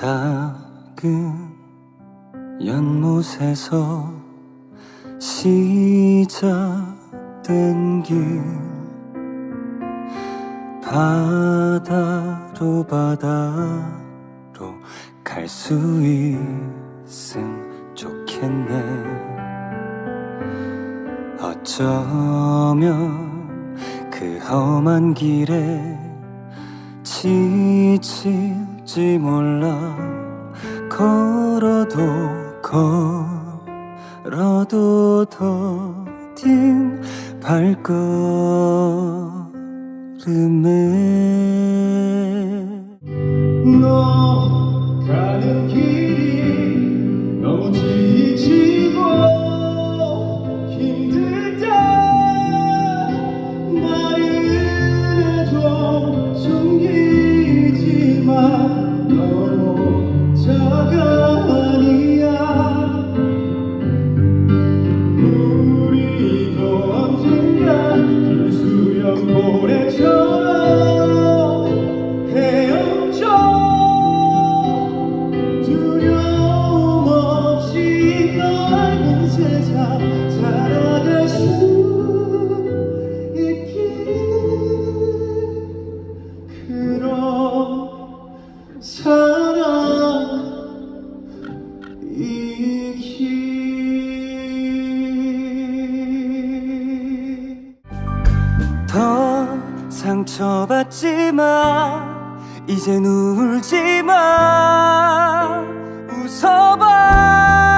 작은 연못에서 시작된 길. 바다로 바다로 갈 수 있음 좋겠네. 어쩌면 그 험한 길에 지 칠지 몰라. 걸어도 걸어도 더딘 발걸음에. 너 가는 길이 너무 지치고 힘들다. 말을 해도 숨기지만 상처받지만 이젠 울지 마 웃어봐.